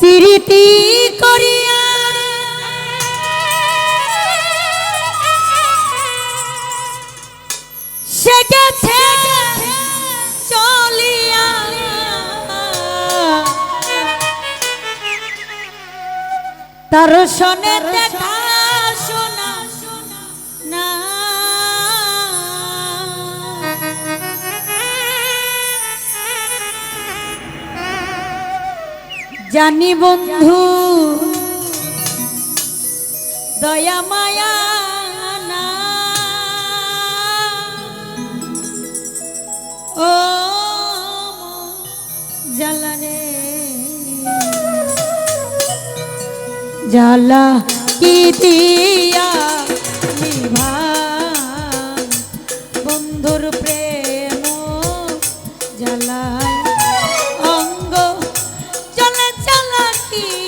প্রীতি করিয়া সে গেছে চলিয়া। তার সনে দেখা জানি বন্ধু দয়া মায়া না। ও জ্বালা রে। জ্বালা কি দিয়া বন্ধুর প্রেম জ্বালায় की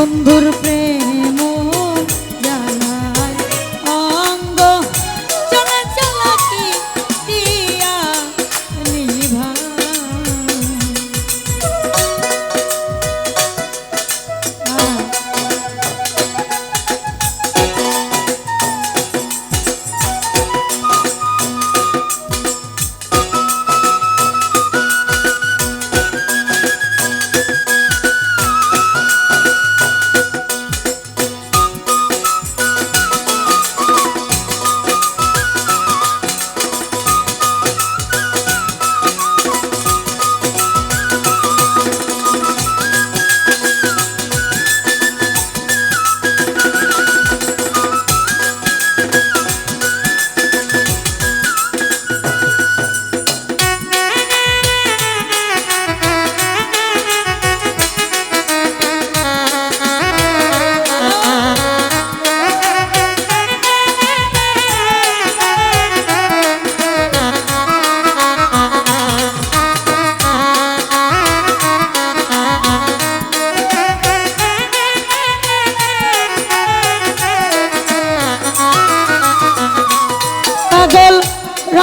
বন্ধুর প্রেম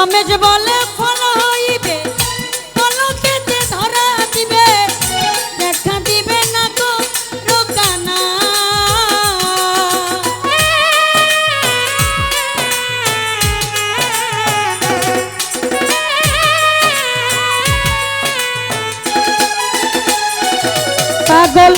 রমেশ বলে ফল হইবে পলকেতে ধরা দিবে দেখা দিবে না তো রোকানা পাগল